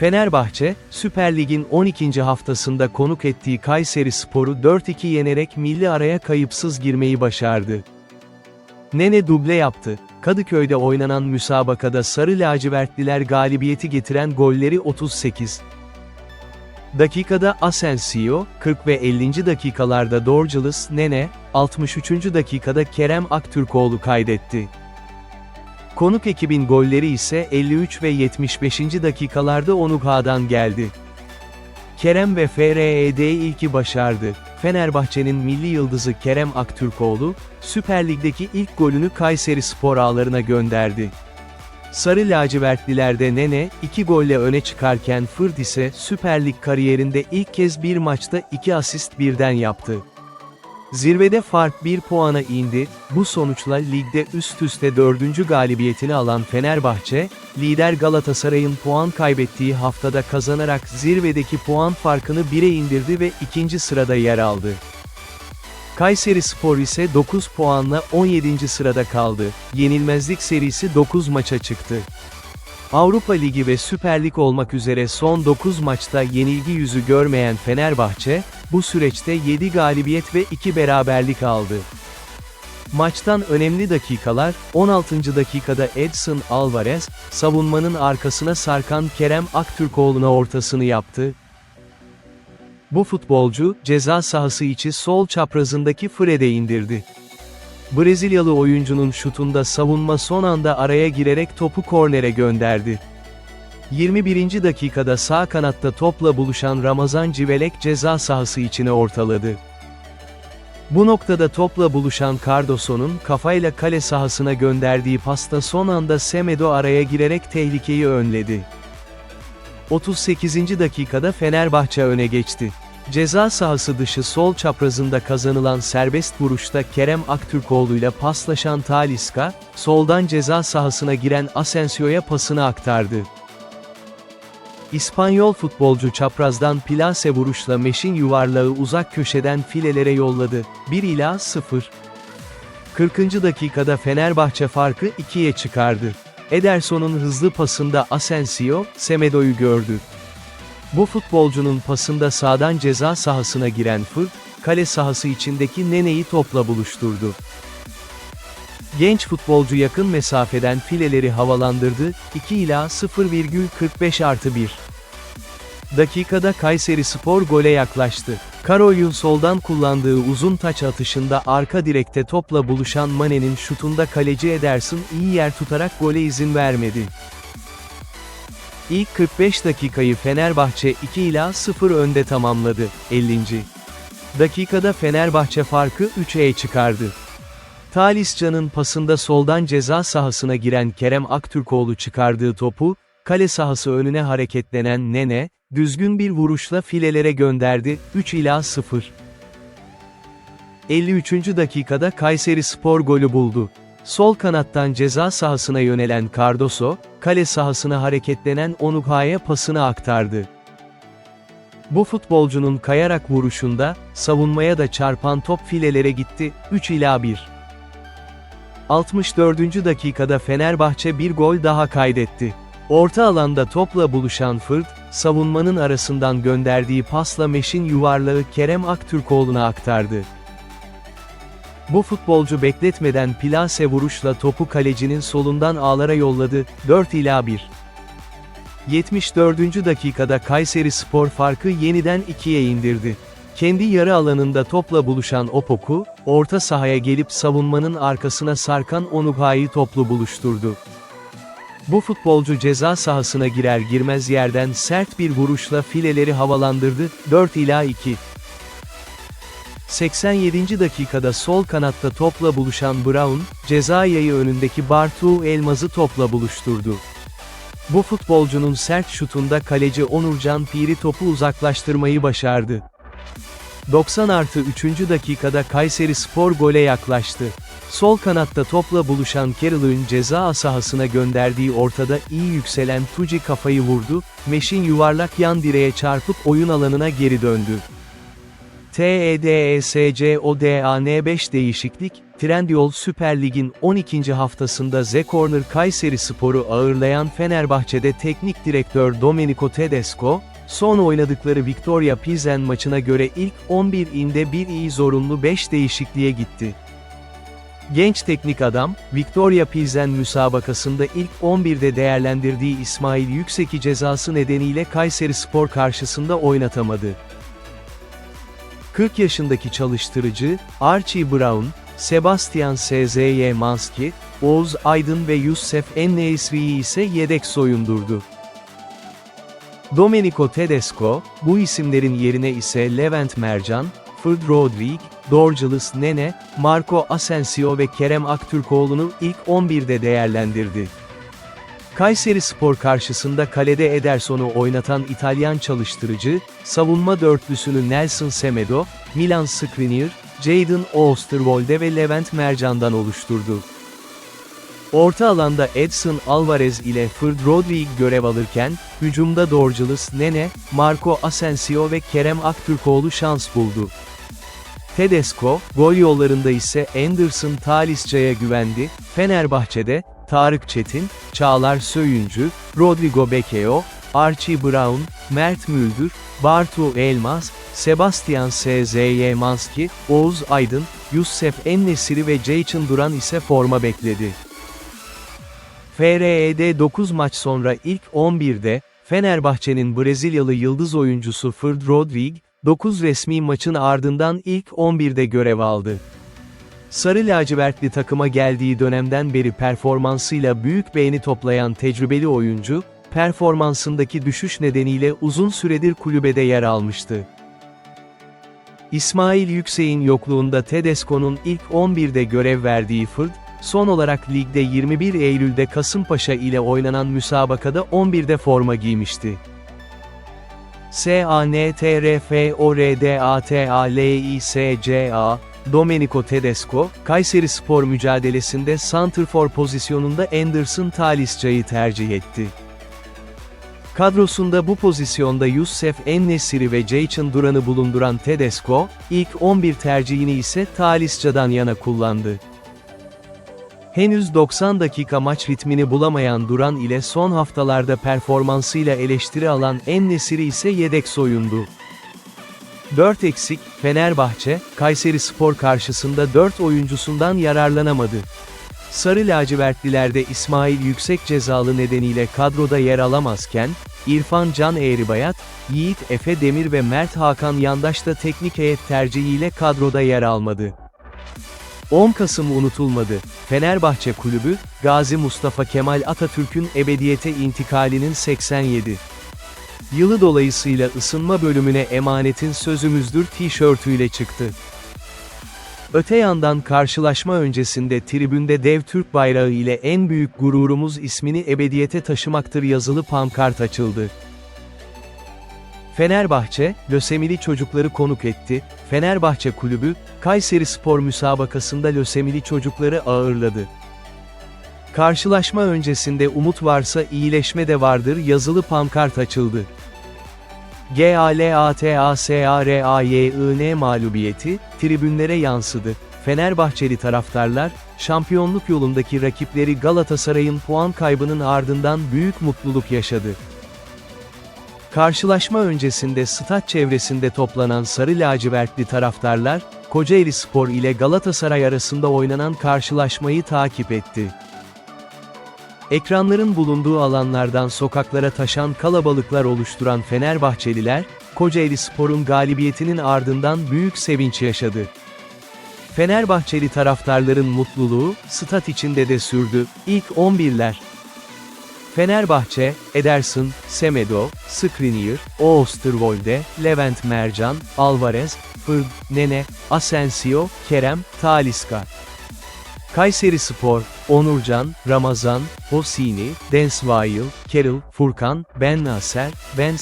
Fenerbahçe, Süper Lig'in 12. haftasında konuk ettiği Kayseri Spor'u 4-2 yenerek milli araya kayıpsız girmeyi başardı. Nene duble yaptı. Kadıköy'de oynanan müsabakada Sarı Lacivertliler galibiyeti getiren golleri 38. Dakikada Asensio, 40 ve 50. dakikalarda Dorgeles Nene, 63. dakikada Kerem Aktürkoğlu kaydetti. Konuk ekibin golleri ise 53 ve 75. dakikalarda Onugha'dan geldi. Kerem ve FRED ilki başardı. Fenerbahçe'nin milli yıldızı Kerem Aktürkoğlu, Süper Lig'deki ilk golünü Kayseri Spor ağlarına gönderdi. Sarı lacivertlilerde Nene, iki golle öne çıkarken Fırt ise Süper Lig kariyerinde ilk kez bir maçta iki asist birden yaptı. Zirvede fark 1 puana indi, bu sonuçla ligde üst üste dördüncü galibiyetini alan Fenerbahçe, lider Galatasaray'ın puan kaybettiği haftada kazanarak zirvedeki puan farkını 1'e indirdi ve ikinci sırada yer aldı. Kayseri Spor ise 9 puanla 17. sırada kaldı, yenilmezlik serisi 9 maça çıktı. Avrupa Ligi ve Süper Lig olmak üzere son 9 maçta yenilgi yüzü görmeyen Fenerbahçe, bu süreçte 7 galibiyet ve 2 beraberlik aldı. Maçtan önemli dakikalar, 16. dakikada Edson Alvarez, savunmanın arkasına sarkan Kerem Aktürkoğlu'na ortasını yaptı. Bu futbolcu, ceza sahası içi sol çaprazındaki Fred'e indirdi. Brezilyalı oyuncunun şutunda savunma son anda araya girerek topu kornere gönderdi. 21. dakikada sağ kanatta topla buluşan Ramazan Civelek ceza sahası içine ortaladı. Bu noktada topla buluşan Cardoso'nun kafayla kale sahasına gönderdiği pasta son anda Semedo araya girerek tehlikeyi önledi. 38. dakikada Fenerbahçe öne geçti. Ceza sahası dışı sol çaprazında kazanılan serbest vuruşta Kerem Aktürkoğlu ile paslaşan Taliska, soldan ceza sahasına giren Asensio'ya pasını aktardı. İspanyol futbolcu çaprazdan plase vuruşla meşin yuvarlağı uzak köşeden filelere yolladı. 1 ila 0. 40. dakikada Fenerbahçe farkı 2'ye çıkardı. Ederson'un hızlı pasında Asensio, Semedo'yu gördü. Bu futbolcunun pasında sağdan ceza sahasına giren Fırt, kale sahası içindeki Nene'yi topla buluşturdu. Genç futbolcu yakın mesafeden fileleri havalandırdı, 2 ila 0,45 artı 1. Dakikada Kayseri Spor gole yaklaştı. Karoly'un soldan kullandığı uzun taç atışında arka direkte topla buluşan Mane'nin şutunda kaleci Ederson iyi yer tutarak gole izin vermedi. İlk 45 dakikayı Fenerbahçe 2 ila 0 önde tamamladı. 50. dakikada Fenerbahçe farkı 3'e çıkardı. Talisca'nın pasında soldan ceza sahasına giren Kerem Aktürkoğlu çıkardığı topu, kale sahası önüne hareketlenen Nene, düzgün bir vuruşla filelere gönderdi, 3 ila 0. 53. dakikada Kayseri Spor golü buldu. Sol kanattan ceza sahasına yönelen Cardoso, kale sahasına hareketlenen Onugha'ya pasını aktardı. Bu futbolcunun kayarak vuruşunda, savunmaya da çarpan top filelere gitti, 3 ila 1. 64. dakikada Fenerbahçe bir gol daha kaydetti. Orta alanda topla buluşan Fırt, savunmanın arasından gönderdiği pasla Meş'in yuvarlağı Kerem Aktürkoğlu'na aktardı. Bu futbolcu bekletmeden plase vuruşla topu kalecinin solundan ağlara yolladı, 4 ila 1. 74. dakikada Kayseri Spor farkı yeniden 2'ye indirdi. Kendi yarı alanında topla buluşan Opoku, orta sahaya gelip savunmanın arkasına sarkan Onugha'yı toplu buluşturdu. Bu futbolcu ceza sahasına girer girmez yerden sert bir vuruşla fileleri havalandırdı, 4 ila 2. 87. dakikada sol kanatta topla buluşan Brown, ceza yayı önündeki Bartu Elmaz'ı topla buluşturdu. Bu futbolcunun sert şutunda kaleci Onurcan Piri topu uzaklaştırmayı başardı. 90 artı 3. dakikada Kayseri Spor gole yaklaştı. Sol kanatta topla buluşan Carroll'ın ceza sahasına gönderdiği ortada iyi yükselen Tuci kafayı vurdu, Meş'in yuvarlak yan direğe çarpıp oyun alanına geri döndü. E TEDESCODAN 5 değişiklik, Trendyol Süper Lig'in 12. haftasında Z Corner Kayseri Spor'u ağırlayan Fenerbahçe'de teknik direktör Domenico Tedesco, son oynadıkları Victoria Pilsen maçına göre ilk 11 inde bir iyi zorunlu 5 değişikliğe gitti. Genç teknik adam, Victoria Pilsen müsabakasında ilk 11'de değerlendirdiği İsmail Yüksek'i cezası nedeniyle Kayseri Spor karşısında oynatamadı. 40 yaşındaki çalıştırıcı, Archie Brown, Sebastian SZY Manski, Oğuz Aydın ve Youssef Enneisri'yi ise yedek soyundurdu. Domenico Tedesco, bu isimlerin yerine ise Levent Mercan, Ferd Rodrigue, Dorgeles Nene, Marco Asensio ve Kerem Aktürkoğlu'nu ilk 11'de değerlendirdi. Kayseri Spor karşısında kalede Ederson'u oynatan İtalyan çalıştırıcı, savunma dörtlüsünü Nelson Semedo, Milan Skriniar, Jadon Oosterwolde ve Levent Mercan'dan oluşturdu. Orta alanda Edson Alvarez ile Ferd Rodrigue görev alırken, hücumda Dorgeles Nene, Marco Asensio ve Kerem Aktürkoğlu şans buldu. Tedesco, gol yollarında ise Anderson Talisca'ya güvendi, Fenerbahçe'de, Tarık Çetin, Çağlar Söyüncü, Rodrigo Bekeo, Archie Brown, Mert Müldür, Bartu Elmas, Sebastian SZY Manski, Oğuz Aydın, Youssef Ennesiri ve Ceyçin Duran ise forma bekledi. FRE'de 9 maç sonra ilk 11'de, Fenerbahçe'nin Brezilyalı yıldız oyuncusu Ferd Rodrigue, 9 resmi maçın ardından ilk 11'de görev aldı. Sarı lacivertli takıma geldiği dönemden beri performansıyla büyük beğeni toplayan tecrübeli oyuncu, performansındaki düşüş nedeniyle uzun süredir kulübede yer almıştı. İsmail Yüksek'in yokluğunda Tedesco'nun ilk 11'de görev verdiği Fırd, son olarak ligde 21 Eylül'de Kasımpaşa ile oynanan müsabakada 11'de forma giymişti. S-A-N-T-R-F-O-R-D-A-T-A-L-I-S-C-A, Domenico Tedesco, Kayseri Spor mücadelesinde santrfor pozisyonunda Anderson Talisca'yı tercih etti. Kadrosunda bu pozisyonda Youssef Ennesiri ve Ceyçin Duran'ı bulunduran Tedesco, ilk 11 tercihini ise Talisca'dan yana kullandı. Henüz 90 dakika maç ritmini bulamayan Duran ile son haftalarda performansıyla eleştiri alan Ennesiri ise yedek soyundu. 4 eksik, Fenerbahçe, Kayseri Spor karşısında 4 oyuncusundan yararlanamadı. Sarı lacivertlilerde İsmail Yüksek cezalı nedeniyle kadroda yer alamazken, İrfan Can Eğribayat, Yiğit Efe Demir ve Mert Hakan Yandaş da teknik heyet tercihiyle kadroda yer almadı. 10 Kasım unutulmadı. Fenerbahçe Kulübü, Gazi Mustafa Kemal Atatürk'ün ebediyete intikalinin 87. Yılı dolayısıyla ısınma bölümüne emanetin sözümüzdür tişörtüyle çıktı. Öte yandan karşılaşma öncesinde tribünde dev Türk bayrağı ile en büyük gururumuz ismini ebediyete taşımaktır yazılı pankart açıldı. Fenerbahçe, lösemili çocukları konuk etti. Fenerbahçe Kulübü, Kayseri Spor müsabakasında lösemili çocukları ağırladı. Karşılaşma öncesinde umut varsa iyileşme de vardır yazılı pankart açıldı. GALATASARAYIN mağlubiyeti, tribünlere yansıdı. Fenerbahçeli taraftarlar, şampiyonluk yolundaki rakipleri Galatasaray'ın puan kaybının ardından büyük mutluluk yaşadı. Karşılaşma öncesinde stat çevresinde toplanan sarı lacivertli taraftarlar, Kocaeli Spor ile Galatasaray arasında oynanan karşılaşmayı takip etti. Ekranların bulunduğu alanlardan sokaklara taşan kalabalıklar oluşturan Fenerbahçeliler, Kocaeli Spor'un galibiyetinin ardından büyük sevinç yaşadı. Fenerbahçeli taraftarların mutluluğu, stat içinde de sürdü, ilk 11'ler. Fenerbahçe, Ederson, Semedo, Skriniar, Oosterwolde, Levent Mercan, Alvarez, Fırd, Nene, Asensio, Kerem, Talisca. Kayseri Spor, Onurcan, Ramazan, Hosini, Densvail, Keril, Furkan, Ben Naser, Ben